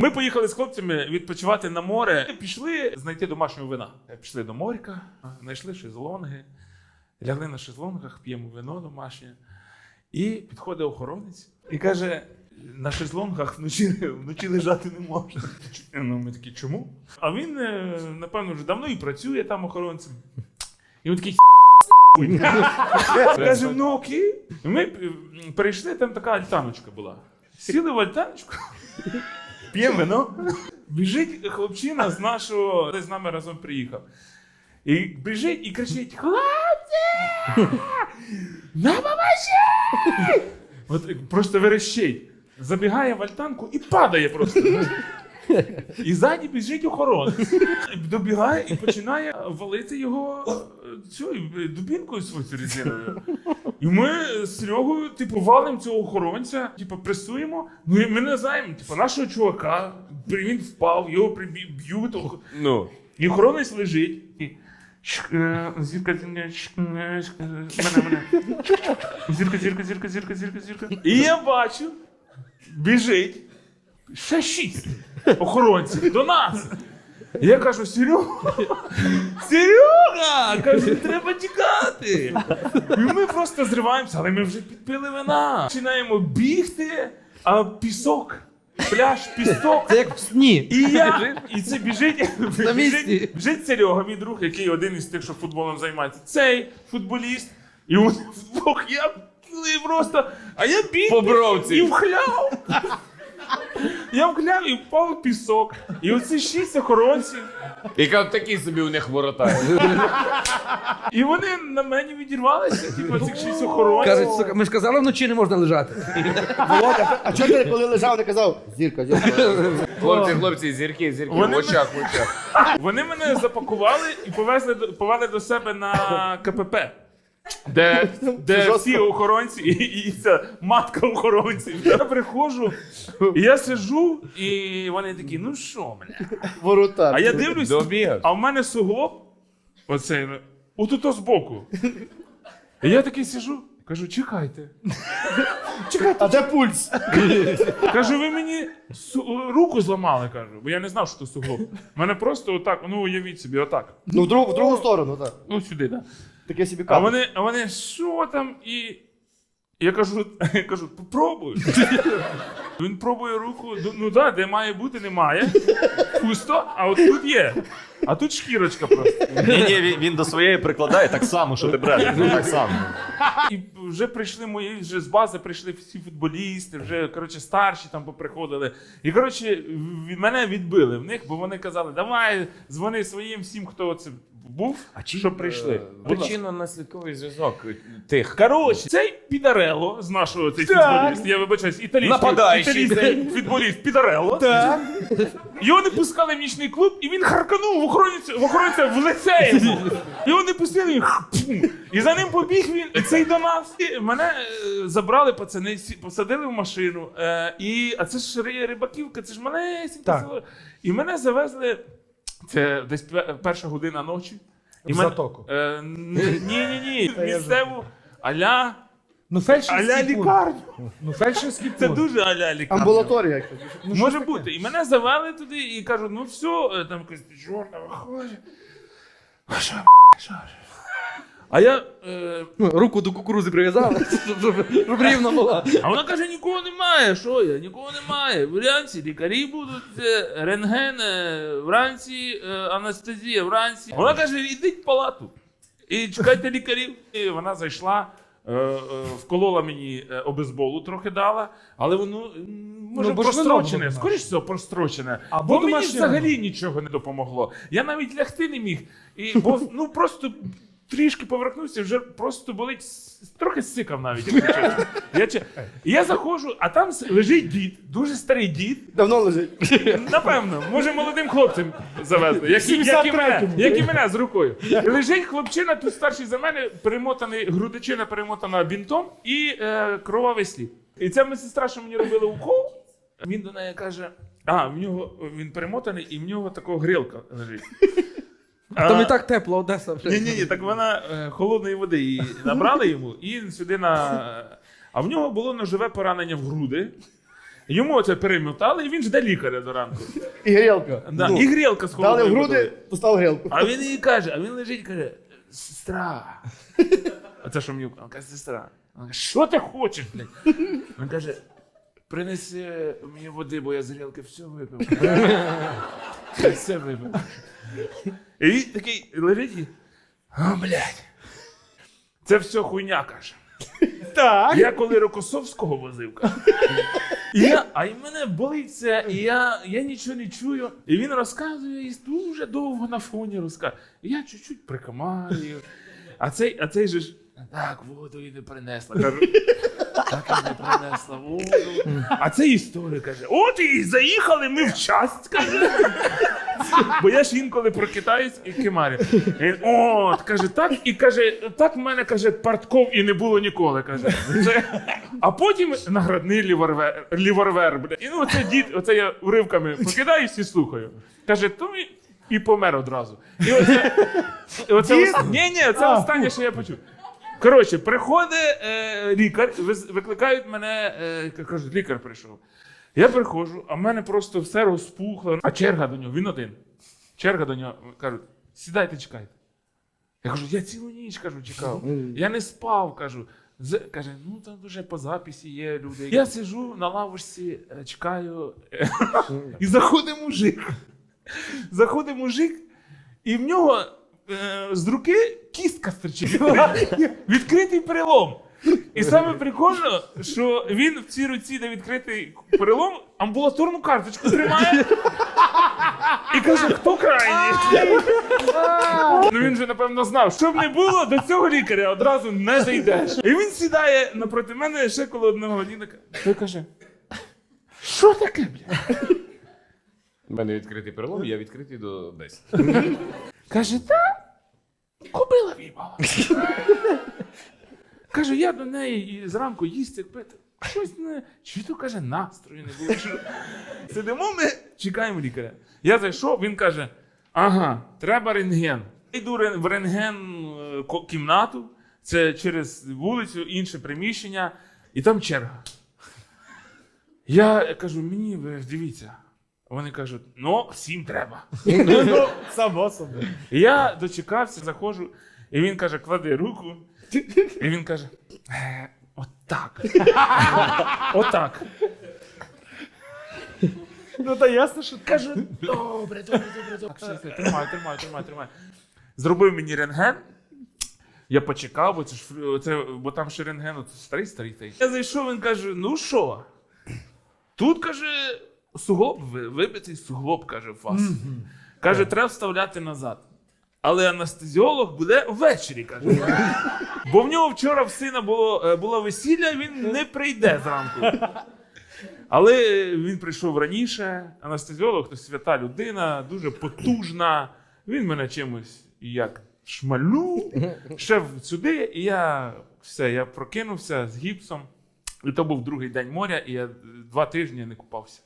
Ми поїхали з хлопцями відпочивати на море. Пішли знайти домашнього вина. Пішли до моря, знайшли шезлонги, лягли на шезлонгах, п'ємо вино домашнє. І підходить охоронець і каже: на шезлонгах вночі, вночі лежати не можна. Ну, ми такі, чому? А він, е, напевно, вже давно і працює там охоронцем. І він такий. Каже, ну окей. Ми е, перейшли, там така альтаночка була. Сіли в альтаночку, п'ємо вино. Біжить хлопчина з нашого, десь з нами разом приїхав. І біжить і кричить: Хлопці! На помощі! От просто верещить. Забігає в альтанку і падає просто. І ззаді біжить охоронець. Добігає і починає валити його е, цю е, дубінкою свою резиновою. І ми з Серегою, типу, валимо цього охоронця, типу, пресуємо. Ну і ми не знаємо, типу, нашого чувака, він впав, його приб'ють, б'ють. ох- Ну. І охоронець лежить. І... «Шк, е, Зірка, зірка, е, е, мене, мене. Зірка, зірка, зірка, зірка, зірка, зірка. І я бачу, біжить ще шість охоронців до нас. Я кажу, Серега, Серега! Кажу, треба тікати. І ми просто зриваємося, але ми вже підпили вина. Починаємо бігти, а пісок, пляж, пісок. Це як в сні. І я, і це біжить, На місці. біжить, біжить Серега, мій друг, який один із тих, що футболом займається. Цей футболіст. І вони вдвох, я плив просто, а я біг По бровці. і вхляв. Я вхляв і впав в пісок. І оці шість охоронців. І як такий собі у них воротар. І вони на мені відірвалися, типу, цих шість охоронців. Кажуть, сука, ми ж казали, вночі не можна лежати. Володя, а чого ти коли лежав, не казав? Зірка, зірка. Хлопці, хлопці, зірки, зірки. Вони В очах, в очах. Вони мене запакували і повезли до- повели до себе на КПП. Де, де всі охоронці і, і ця матка охоронців. Я приходжу, і я сижу, і вони такі, ну що, мене? Воротар. А я дивлюсь, Добіг. а в мене суглоб, оцей, отут збоку. І я такий сижу, кажу, чекайте. А де пульс? Кажу, ви мені су- руку зламали, кажу, бо я не знав, що це суглоб. У мене просто отак, ну уявіть собі, отак. Ну, в другу, в другу сторону, так. Ну сюди, так. Таке собі А вони, а вони, що там? І я кажу, я кажу, попробуй. Він пробує руку, ну, ну да, де має бути, немає. Пусто, а от тут є. А тут шкірочка просто. Ні, ні, він, він до своєї прикладає так само, що ти бреш. Ну так само. І вже прийшли мої, вже з бази прийшли всі футболісти, вже коротше старші там поприходили. І коротше, від мене відбили в них, бо вони казали, давай, дзвони своїм всім, хто це був, щоб прийшли. Будь ласка. Причинно-наслідковий зв'язок тих. Коротше, цей підарело з нашого цей футболіст, я вибачаюсь, італійський, Нападаючий. італійський футболіст підарело. Так. Його не пускали в нічний клуб, і він харканув в охоронця в, охоронця в лице йому. Його не пустили, він хпум. і за ним побіг він, і цей до нас. І мене е, забрали пацани, сі- посадили в машину. Е, і, а це ж ри- рибаківка, це ж малесеньке село. І мене завезли, це десь пе- перша година ночі. І В затоку. Е, ні, ні, ні. Місцеву аля, Ну, фельдшерський аля пункт. лікарню. Ну, фельдшерський Це пункт. дуже аля лікарня. Амбулаторія якась. Може бути. І мене завели туди і кажуть, ну все, е, там якась чорна виходить. А що, що? А я. Е, Ну, Руку до кукурузи прив'язали, щоб, рівно була. а вона каже: нікого немає. Що я? Нікого немає. Вранці лікарі будуть, е, рентген, е, вранці е, анестезія, вранці. Вона каже, йдіть в палату. І чекайте лікарів. І вона зайшла. Е, е, Вколола мені е, обезболу трохи дала, але воно може Ну, ж вино прострочене, скоріш всього, прострочене. Або бо мені взагалі нічого не допомогло. Я навіть лягти не міг. І, бо ну просто трішки повернувся, вже просто болить, трохи сикав навіть. якщо чесно. Я, я заходжу, а там с- лежить дід, дуже старий дід. Давно лежить. Напевно, може молодим хлопцем завезли, як, і- як, і мене, як і мене з рукою. Лежить хлопчина, тут старший за мене, перемотаний, грудичина перемотана бінтом і е, кровавий слід. І ця медсестра, що мені робила укол, він до неї каже: а, в нього він перемотаний, і в нього такого грілка лежить. Там і так тепло, Одеса. Ні, ні, ні, так вона е, холодної води її набрали йому і сюди на. А в нього було ножове поранення в груди. Йому це перемотали, і він жде лікаря до ранку. І грілка. Да. Ну, І грілка з Дали в груди, водою. поставив грілку. А він їй каже, а він лежить і каже: сестра. А це що мені? Він каже, сестра. Вона каже, що ти хочеш, блядь? Він каже, принеси мені води, бо я з грілки все випив. Я все випив. І він такий лежить і. О, блядь. Це все хуйня, каже. Так. Я коли Рокосовського возив, каже. Я, а й мене болить це, і я, я нічого не чую. І він розказує і дуже довго на фоні розказує. І я чуть-чуть прикомарюю. А цей, а цей же ж так, воду і не принесла. Кажу, так і не принесла воду. А цей історик каже: от і заїхали ми в часть, каже. Бо я ж інколи прокидаюсь і кимарю. І Він, От, каже, так, і каже, так в мене каже, партков і не було ніколи. каже. А потім наградний ліворвер, ліворвер бля. І ну оце дід, оце я уривками прокидаюсь і слухаю. Каже, то і, і помер одразу. І оце, і оце ос... ні, ні, це останнє, що я почув. Коротше, приходить е, лікар, виз- викликають мене, е, кажуть, лікар прийшов. Я приходжу, а в мене просто все розпухло. А черга до нього, він один. Черга до нього, кажуть, сідайте, чекайте. Я кажу, я цілу ніч кажу, чекав. Я не спав, кажу. З, каже, ну там вже по записі є люди. Я сижу на лавочці, е, чекаю, і заходить мужик. Заходить мужик, і в нього е, з руки кістка стирчить. Відкритий перелом. І саме прикольно, що він в цій руці, де відкритий перелом, амбулаторну карточку тримає. І каже, хто крайній? Ну він же напевно знав, що б не було, до цього лікаря одразу не зайдеш. І він сідає напроти мене ще коло одного ліника. Той каже: що таке, бля? У мене відкритий перелом, я відкритий до 10. Каже, та кобила в'їбала. Каже, я до неї і зранку їсти пити. Щось не. Чи то каже, настрою не було. Що... Сидимо ми, чекаємо лікаря. Я зайшов, він каже: ага, треба рентген. Йду в рентген е, кімнату, це через вулицю, інше приміщення, і там черга. Я кажу, мені ви дивіться. Вони кажуть, ну, всім треба. Ну, само собі. Я дочекався, заходжу, і він каже: клади руку. І він каже: «Е, отак. Отак. Ну та ясно, що Кажу, добре, добре, добре, добре. Все, все, тримай, тримай, тримай, тримай. Зробив мені рентген. Я почекав, бо це ж фр- це, бо там ще рентген, от старий старий той. Я зайшов, він каже: ну що? Тут каже, суглоб ви- вибитий суглоб, каже, у вас. Каже, треба вставляти назад. Але анестезіолог буде ввечері, каже. Бо в нього вчора в сина було, е, було весілля, він не прийде зранку. Але він прийшов раніше. Анестезіолог то свята людина, дуже потужна. Він мене чимось як шмальнув, ще сюди, і я все, я прокинувся з гіпсом. І то був другий день моря, і я е, два тижні не купався.